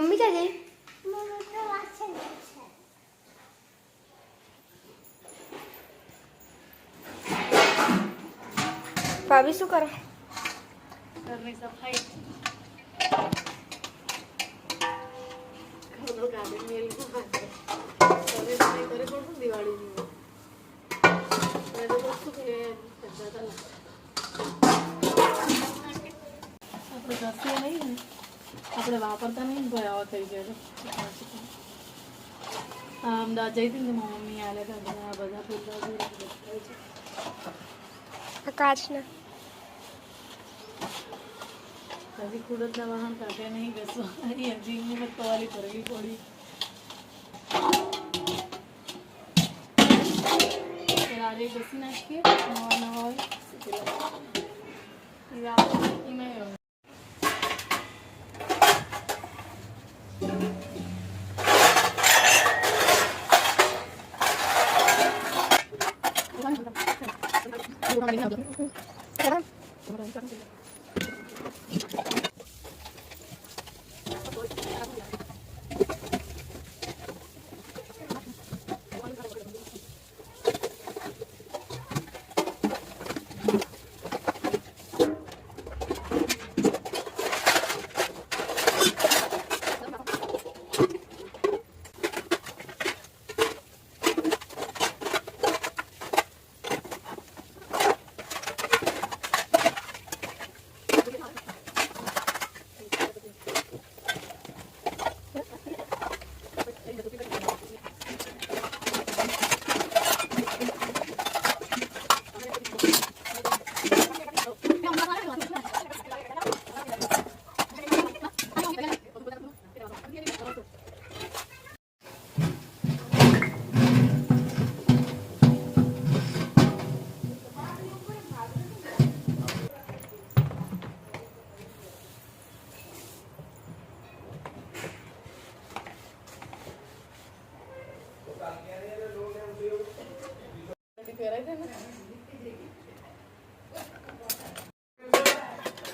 Mummy ક્યાં ગઈ? ભાભી શું કરો? ઘરની સફાઈ ઘરનો ગાર્ડન મેલું કરે પણ દિવાળીની મેં તો નહીં. આપણે વાપરતા નહીં ને ભયાવા થઈ ગયો આ અમદાવાદ જઈ હતી ને મારી મમ્મી આલે બધા બધા ફૂલ કાચના હજી ખુદતના વાહન કાઢ્યા નહીં કશું હજી હજી મત કવાલી ભરવી પડી. આજે ઘસી નાખીએ. નવા નવા હોય એ આપણે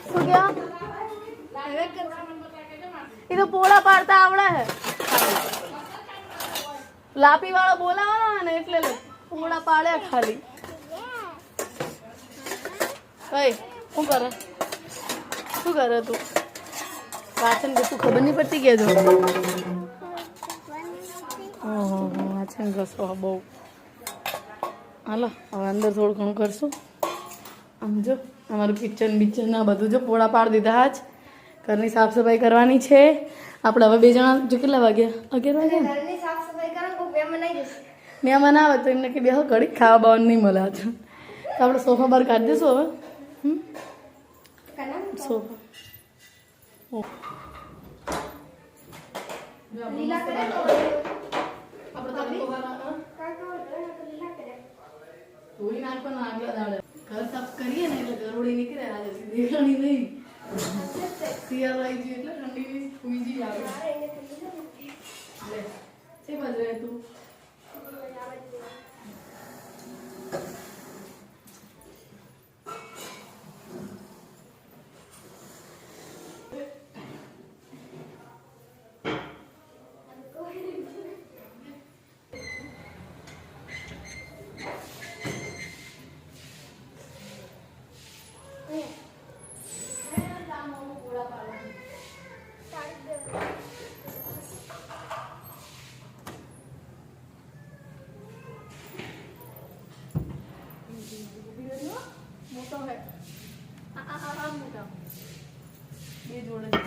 શું કહેવા? એ તો પોળા પાડતા આવડે હે. લાપી વાળો બોલાવાનો ને એટલે પોળા પાડ્યા ખાલી. કઈ શું કરે? શું કરે તું? વાંચન ઘસું ખબર નહીં પડતી કે જો? વાંચન કશો બહુ. હાલો હવે અંદર થોડું ઘણું કરશું. આમ જો અમારું કિચન બિચન આ બધું જો પોળા પાડી દીધા જ ઘરની સાફ સફાઈ કરવાની છે. આપણે હવે બે જણા જો કેટલા વાગ્યા? અગિયાર વાગ્યા? મહેમાન આવે તો એમને કે બે ઘડી ખાવા બાવાનું નહીં મળે આજ તો. આપણે સોફા બહાર કાઢી દઈશું હવે? સોફા. લીલા આપણે તો આખો વાર, હા? ધોઈ નાખવાનું આગલા દાડે ઘર સાફ કરીએ ને એટલે ગરોળી નીકળે આજે નહીં શિયાળો આવી ગયો ઠંડી ફૂઈજી આવે. લે છે બાજુ તું મોટો હે આ આ આ આ મોટા બે જોડે છે.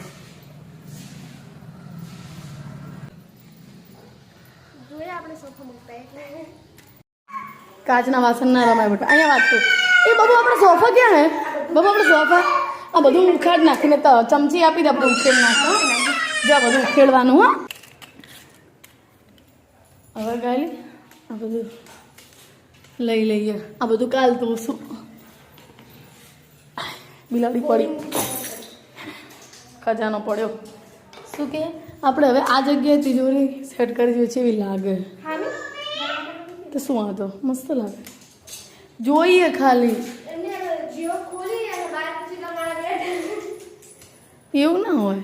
જોઈએ આપણે સોફા મૂકતા એટલે કાચના વાસણ ના રમાય બેટા અહીંયા વાત કરું. એ બાબુ, આપણે સોફા ક્યાં હે? બાબુ, આપણે સોફા? આ બધું ઉખાડ નાખીને તો, ચમચી આપી દે, આપણે ઉખેડ નાખો જો, આ બધું ઉખેડવાનું, હા. હવે ગાલી આ બધું લઈ લઈએ. આ બધું કાલ તો શું બિલાડી પડી. ખજાનો પડ્યો. શું કે? આપણે હવે આ જગ્યાએ તિજોરી સેટ કરી જોઈએ છે એવી લાગે. તો શું વાંધો? મસ્ત લાગે. જોઈએ ખાલી. એવું ના હોય.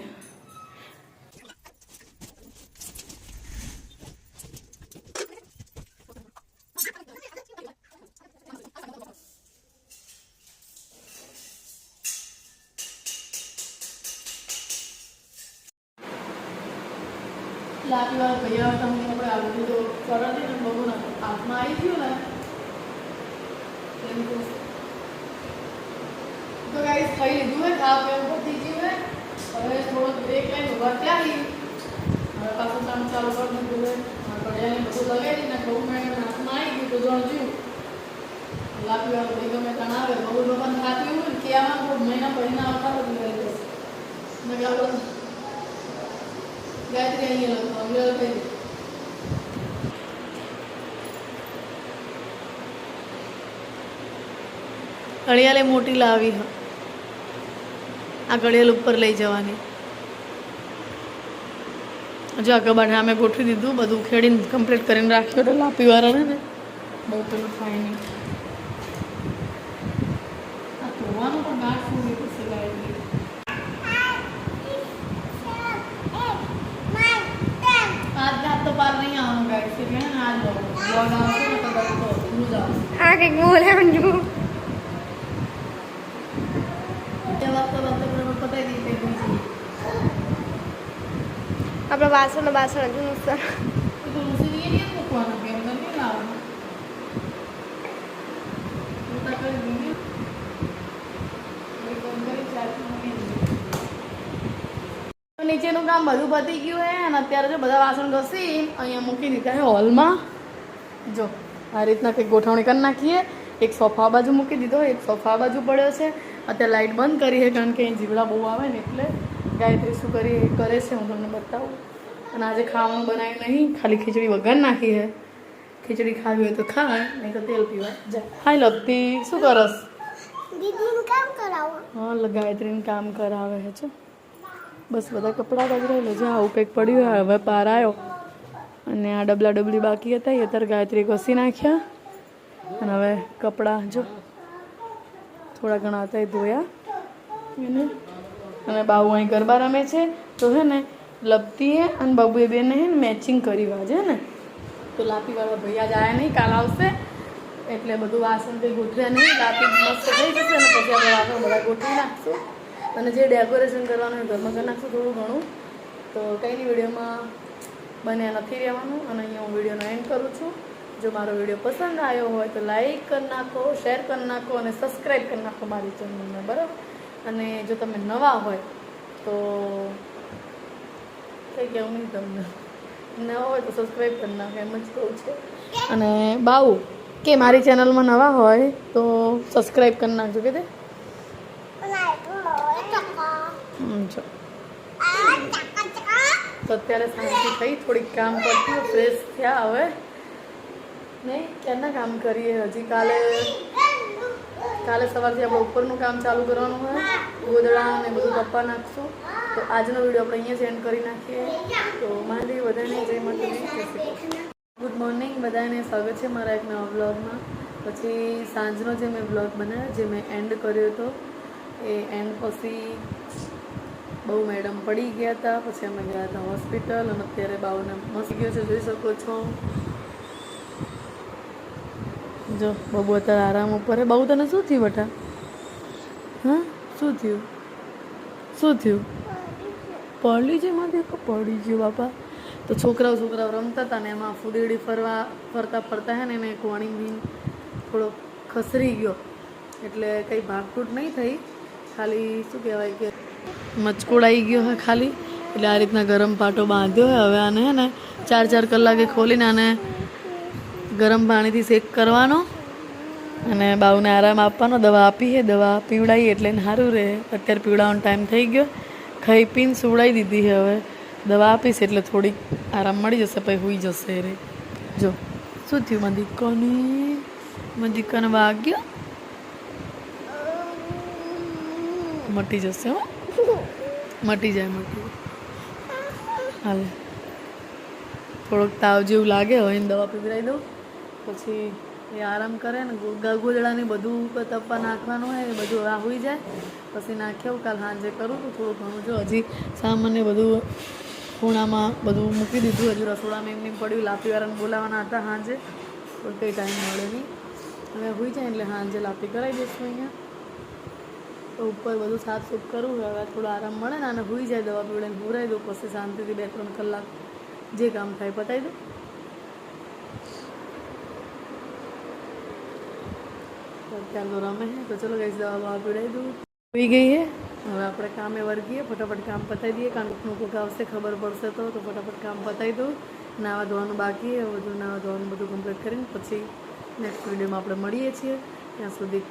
લાખ લાખ ભૈયા તમને આપણે આવડતું તો કરો ને બહુ ના. એમ તો તો ગાઈસ ખાઈ લીધું હોય ખાવા પીવાનું પતી ગયું હોય હવે થોડોક બ્રેક લઈને ઊભા ત્યાં હવે પાછું કામ ચાલુ કરી દીધું હોય કડિયાને બધું લગાવીને ઘઉં મેં હાથમાં આવી ગયું તો જણજ્યું લાપી વાળો ભાઈ ગમે ત્યાં આવે બહુ લોકોને ખાતું હોય ને કે આમાં કોઈ મહિના મહિના આવતા બધું રહી જશે મેં કહ્યું આપણે ગાયત્રી અહીંયા લખો અંગ્રેજ કહી ઘડિયાળે મોટી લાવી હ. આ ઘડિયાળ ઉપર લઈ જવાની. જો આ કબાટ અમે ગોઠવી દીધું બધું ખેડીને કમ્પ્લીટ કરીને રાખ્યું એટલે લાપી વાળાને ને. બહુ પેલું થાય નહીં. આ કંઈક પણ ગાંઠ ફૂલી પડશે ગાયત્રી આજ રાત તો પાર નહીં આવવાનું ગાયત્રી કે ને આજ બ્લોગ આવશે ને કદાચ તો ભૂલ જ આવશે હા કંઈક બોલે અંજુ તે વખતે વખતે બરાબર પતાવી દીધી બીજી આપણે વાસણ બાસણ હજુ નુકસાન નીચેનું કામ બધું પતી ગયું હે, અને અત્યારે જો બધા વાસણ ઘસી અહીંયા મૂકી દીધા છે હોલમાં. જો, આ રીતના કંઈક ગોઠવણી કરી નાખીએ. એક સોફા બાજુ મૂકી દીધો, એક સોફા બાજુ પડ્યો છે. અત્યારે લાઇટ બંધ કરી છે કારણ કે અહીં જીવડા બહુ આવે ને એટલે ગાયત્રી શું કરી કરે છે હું તમને બતાવું. અને આજે ખાવાનું બનાવ્યું નહીં ખાલી ખીચડી વગર નાખી હે ખીચડી ખાવી હોય તો ખાય નહીં તો તેલ પીવા જાય હાય લગતી શું કરસ? હા ગાયત્રીને કામ કરાવે છે જો. બસ બધા કપડાં બગડેલો છે આવું કંઈક પડ્યું હોય હવે પાર આવ્યો અને આ ડબલા ડબલી બાકી હતા એ અત્યારે ગાયત્રી ઘસી નાખ્યા. અને હવે કપડાં જો. થોડા ઘણા હતા એ ધોયા. એને અને બાબુ અહીં ગરબા રમે છે. તો હે ને, લપતીએ અને બાબુએ બેને હે ને મેચિંગ કરી વાજે ને. તો લાપીવાળા ભૈયા જ આયા નહીં, કાલ આવશે. એટલે બધું વાસણ કંઈ ગોઠવ્યા નહીં, લાપી મસ્ત થઈ જશે ને પછી આપણે વાસણ બધા ગોઠવી નાખશું. અને જે ડેકોરેશન કરવાનું ઘરમાં કરી નાખશું થોડું ઘણું. તો કંઈની વિડીયોમાં બન્યા નથી રહેવાનું અને અહીંયા હું વિડીયોનો એન્ડ કરું છું. જો મારો વીડિયો પસંદ આવ્યો હોય તો લાઈક કરી નાખો શેર કરી નાખો અને સબસ્ક્રાઈબ કરી નાખો મારી ચેનલને બરાબર? અને જો તમે નવા હોય, તો કંઈ કહેવું નહીં તમને. નવા હોય તો સબસ્ક્રાઈબ કરી નાખો, એમ જ કહું છે. અને બાઉ, કે મારી ચેનલમાં નવા હોય, તો સબસ્ક્રાઈબ કરી નાખજો, કે તે? તો અત્યારે શાંતિ થઈ, થોડીક કામ કરતી ફ્રેશ થયા હવે. નહીં, ક્યારના કામ કરીએ? હજી કાલે કાલે સવારથી આપણે ઉપરનું કામ ચાલુ કરવાનું હોય, ગોદડા ને બધું કપ્પા નાખશું. તો આજનો વીડિયો આપણે અહીંયા એન્ડ કરી નાખીએ. તો મારી બધાને જય માતા ગુડ મોર્નિંગ બધાને સ્વાગત છે મારા એક નવા બ્લોગમાં પછી સાંજનો જે મેં બ્લોગ બનાવ્યો, જે મેં એન્ડ કર્યો હતો, એ એન્ડ પછી બહુ મેડમ પડી ગયા હતા. પછી અમે ગયા હતા હોસ્પિટલ અને અત્યારે બાવને મસ્ત ગયો છે, જોઈ શકો છો. જો, બબુ અત્યારે આરામ ઉપર બહુ તને શું થયું બેટા? હા? શું થયું? શું થયું? પડી છે એમાંથી પડી ગયું બાપા. તો છોકરાઓ છોકરાઓ રમતા હતા ને એમાં ફૂદીડી ફરવા, ફરતા ફરતા હે ને એને એક વણી બીન થોડો ખસરી ગયો. એટલે કંઈ ભાગફૂટ નહીં થઈ. ખાલી શું કહેવાય કે મચકોડાઈ ગયો હે ખાલી. એટલે આ રીતના ગરમ પાટો બાંધ્યો હોય હવે આને હે ને ચાર ચાર કલાકે ખોલીને આને ગરમ પાણીથી શેક કરવાનો અને બાઉને આરામ આપવાનો. દવા આપી છે દવા પીવડાવીએ એટલે સારું રહે. અત્યારે પીવડાવવાનો ટાઈમ થઈ ગયો. ખાઈ પીને સુવડાવી દીધી છે હવે. દવા આપીશ એટલે થોડીક આરામ મળી જશે, પછી હોઈ જશે રે. જો, શું થયું મારી દીકરાને મારી દીકરાને વાગ્યો? મટી જશે હો. મટી જાય, મટી હાલે. થોડોક તાવ જેવું લાગે, હવે એને દવા પીવડાવી દઉં. પછી એ આરામ કરે ને ગોગા ગોદડાને બધું તપવા નાખવાનું હોય એ બધું આ હોઈ જાય. પછી નાખ્યું કાલ સાંજે કરું તો થોડું ઘણું જો હજી સામાન્ય બધું ખૂણામાં બધું મૂકી દીધું. હજુ રસોડામાં એમની પડ્યું, લાપીવાળાને બોલાવવાના હતા સાંજે. પણ કંઈ ટાઈમ મળે નહીં. હવે હોઈ જાય એટલે સાંજે લાપી કરાવી દઈશું અહીંયા. તો ઉપર બધું સાફ સૂફ કરવું હવે થોડો આરામ મળે ને અને હોઈ જાય દવા પીવડાવીને ભૂરાઈ દઉં. પછી શાંતિથી બે ત્રણ કલાક જે કામ થાય પતાવી દો તો રમે છે તો ચલો ગઈ દવા બવા પીવડાવી દઉં હોઈ ગઈ છે હવે આપણે કામે વર્ગીએ ફટાફટ કામ પતાવી દઈએ કારણ કે કોક આવશે ખબર પડશે તો તો ફટાફટ કામ પતાવી દઉં નાવા ધોવાનું બાકી બધું નાવા ધોવાનું બધું કમ્પ્લીટ કરીને પછી નેક્સ્ટ વિડીયોમાં આપણે મળીએ છીએ ત્યાં સુધી